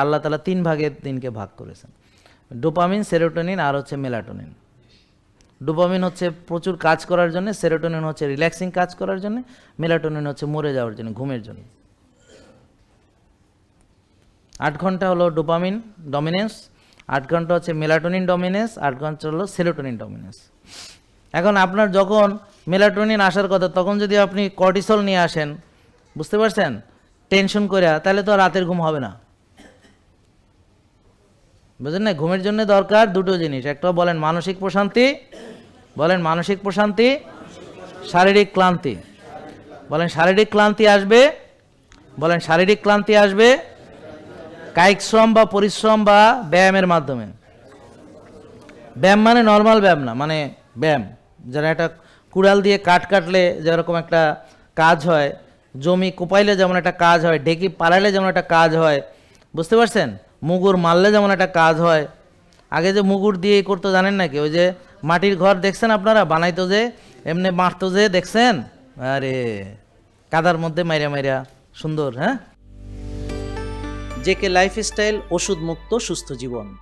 আল্লাহ তালা তিন ভাগে দিনকে ভাগ করেছেন। ডোপামিন, সেরোটোনিন আর হচ্ছে মেলাটোনিন। ডোপামিন হচ্ছে প্রচুর কাজ করার জন্য, সেরোটোনিন হচ্ছে রিল্যাক্সিং কাজ করার জন্য, মেলাটোনিন হচ্ছে মরে যাওয়ার জন্য, ঘুমের জন্য। আট ঘণ্টা হলো ডোপামিন ডমিনেন্স, আট ঘণ্টা হচ্ছে মেলাটোনিন ডমিনেন্স, আট ঘণ্টা হলো সেরোটোনিন ডমিনেন্স। এখন আপনার যখন মেলাটোনিন আসার কথা, তখন যদি আপনি কর্টিসল নিয়ে আসেন, বুঝতে পারছেন? টেনশন করে তাহলে তো রাতের ঘুম হবে না। বুঝলেন না? ঘুমের জন্য দরকার দুটো জিনিস। একটা বলেন মানসিক প্রশান্তি, বলেন মানসিক প্রশান্তি, শারীরিক ক্লান্তি। বলেন শারীরিক ক্লান্তি আসবে, বলেন শারীরিক ক্লান্তি আসবে কায়িক শ্রম বা পরিশ্রম বা ব্যায়ামের মাধ্যমে। ব্যায়াম মানে নর্মাল ব্যায়াম না মানে ব্যায়াম। যারা একটা কুড়াল দিয়ে কাঠ কাটলে যেরকম একটা কাজ হয়, জমি কোপাইলে যেমন একটা কাজ হয়, ঢেকি পালাইলে যেমন একটা কাজ হয়, বুঝতে পারছেন? মুগুর মারলে যেমন একটা কাজ হয়। আগে যে মুগুর দিয়ে করতো জানেন নাকি? ওই যে মাটির ঘর দেখছেন আপনারা? বানাইতো যে, এমনি মারতো যে, দেখছেন? আরে, কাদার মধ্যে মাইরা মাইরা। সুন্দর হ্যাঁ? জেকে লাইফস্টাইল ওষুধ মুক্ত সুস্থ জীবন।